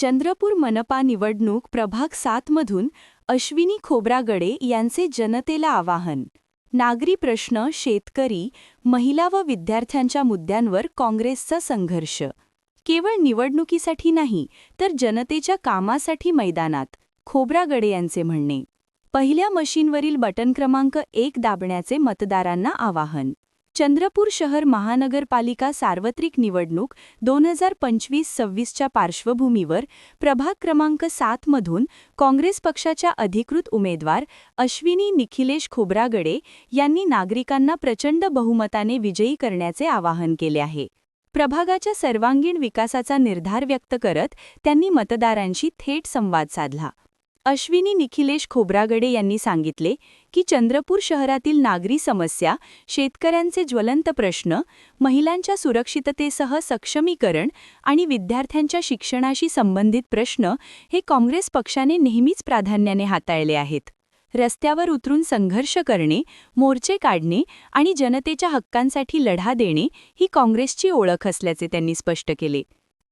चंद्रपूर मनपा निवडणूक प्रभाग सातमधून अश्विनी खोब्रागडे यांचे जनतेला आवाहन. नागरी प्रश्न शेतकरी महिला व विद्यार्थ्यांच्या मुद्द्यांवर काँग्रेसचा संघर्ष. केवळ निवडणुकीसाठी नाही तर जनतेच्या कामासाठी मैदानात खोब्रागडे यांचे म्हणणे. पहिल्या मशीनवरील बटन क्रमांक एक दाबण्याचे मतदारांना आवाहन. चंद्रपूर शहर महानगरपालिका सार्वत्रिक निवडणूक दोन हजार पंचवीस सव्वीसच्या पार्श्वभूमीवर प्रभाग क्रमांक सातमधून काँग्रेस पक्षाच्या अधिकृत उमेदवार अश्विनी निखिलेश खोब्रागडे यांनी नागरिकांना प्रचंड बहुमताने विजयी करण्याचे आवाहन केले आहे. प्रभागाच्या सर्वांगीण विकासाचा निर्धार व्यक्त करत त्यांनी मतदारांशी थेट संवाद साधला. अश्विनी निखिलेश खोब्रागडे यांनी सांगितले की चंद्रपूर शहरातील नागरी समस्या शेतकऱ्यांचे ज्वलंत प्रश्न महिलांच्या सुरक्षिततेसह सक्षमीकरण आणि विद्यार्थ्यांच्या शिक्षणाशी संबंधित प्रश्न हे काँग्रेस पक्षाने नेहमीच प्राधान्याने हाताळले आहेत. रस्त्यावर उतरून संघर्ष करणे मोर्चे काढणे आणि जनतेच्या हक्कांसाठी लढा देणे ही काँग्रेसची ओळख असल्याचे त्यांनी स्पष्ट केले.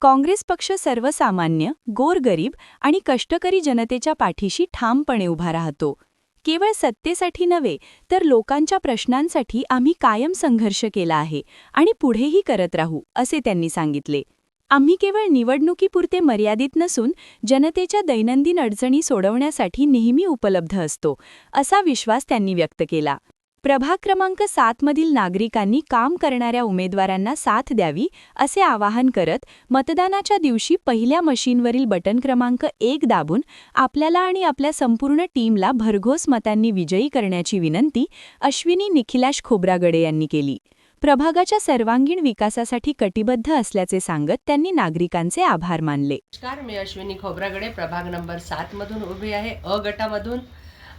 काँग्रेस पक्ष सर्वसामान्य गोरगरीब आणि कष्टकरी जनतेच्या पाठीशी ठामपणे उभा राहतो. केवळ सत्तेसाठी नव्हे तर लोकांच्या प्रश्नांसाठी आम्ही कायम संघर्ष केला आहे आणि पुढेही करत राहू असे त्यांनी सांगितले. आम्ही केवळ निवडणुकीपुरते मर्यादित नसून जनतेच्या दैनंदिन अडचणी सोडवण्यासाठी नेहमी उपलब्ध असतो असा विश्वास त्यांनी व्यक्त केला. प्रभाग क्रमांक सातमधील नागरिकांनी काम करणाऱ्या उमेदवारांना साथ द्यावी असे आवाहन करत मतदानाच्या दिवशी पहिल्या मशीनवरील बटन क्रमांक एक दाबून आपल्याला आणि आपल्या संपूर्ण टीमला भरघोस मतांनी विजयी करण्याची विनंती अश्विनी निखिलाश खोब्रागडे यांनी केली. प्रभागाच्या सर्वांगीण विकासासाठी कटिबद्ध असल्याचे सांगत त्यांनी नागरिकांचे आभार मानले. नमस्कार मी अश्विनी खोब्रागडे. प्रभाग नंबर सातमधून उभी आहे. अ गटामधून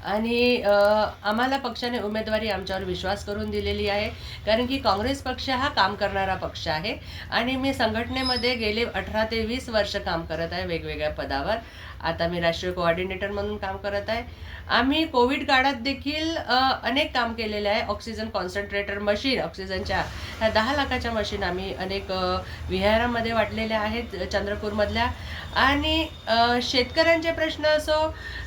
आणि आम्हाला पक्षाने उमेदवारी आमच्यावर विश्वास करून दिलेली आहे. कारण की काँग्रेस पक्ष हा काम करणारा पक्ष आहे. आणि मी संघटनेमध्ये गेले अठरा ते वीस वर्ष काम करत आहे वेगवेगळ्या पदावर. आता मी राष्ट्रीय कोऑर्डिनेटर म्हणून काम करत आहे. आम्ही कोविड काळात देखील अनेक काम केलेले आहे. ऑक्सिजन कॉन्सन्ट्रेटर मशीन ऑक्सिजनच्या ह्या दहा लाखाच्या मशीन आम्ही अनेक विहारामध्ये वाटलेल्या आहेत चंद्रपूरमधल्या. आणि शेतकऱ्यांचे प्रश्न असो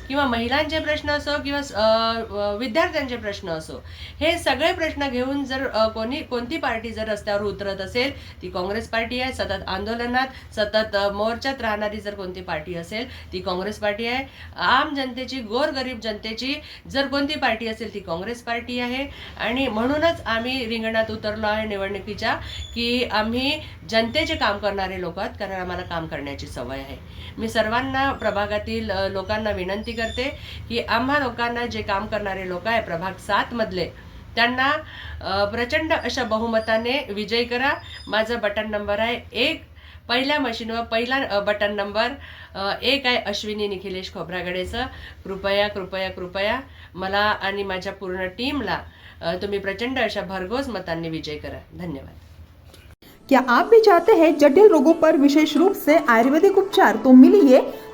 किंवा महिलांचे प्रश्न असो किंवा विद्यार्थ्यांचे प्रश्न असो हे सगळे प्रश्न घेऊन जर कोणी कोणती पार्टी जर रस्त्यावर उतरत असेल ती काँग्रेस पार्टी आहे सतत आंदोलनात सतत मोर्चात राहणारी जर कोणती पार्टी असेल ती काँग्रेस पार्टी आहे. आम जनतेची गोरगरीब जनतेची जर कोणती पार्टी असेल ती काँग्रेस पार्टी आहे. आणि म्हणूनच आम्ही रिंगणात उतरलो आहे निवडणुकीच्या की आम्ही जनतेचे काम करणारे लोक आहोत कारण आम्हाला काम करण्याची सवय आहे. मी सर्वांना प्रभागातील लोकांना विनंती करते की आम्हा लोकांना जे काम करणारे लोक आहे प्रभाग सातमधले त्यांना प्रचंड अशा बहुमताने विजयी करा. माझं बटन नंबर आहे एक. पहिल्या मशीनवर पहिला बटन नंबर एक आहे अश्विनी निखिलेश खोब्रागडेचं. कृपया कृपया कृपया मला आणि माझ्या पूर्ण टीमला तुम्ही प्रचंड अशा भरघोस मतांनी विजय करा. धन्यवाद. क्या आप भी चाहते हैं जटिल रोगों पर विशेष रूप से आयुर्वेदिक उपचार तो मिलिए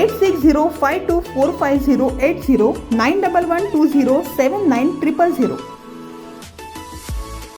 Eight six zero five two four five zero eight zero nine double one two zero seven nine triple zero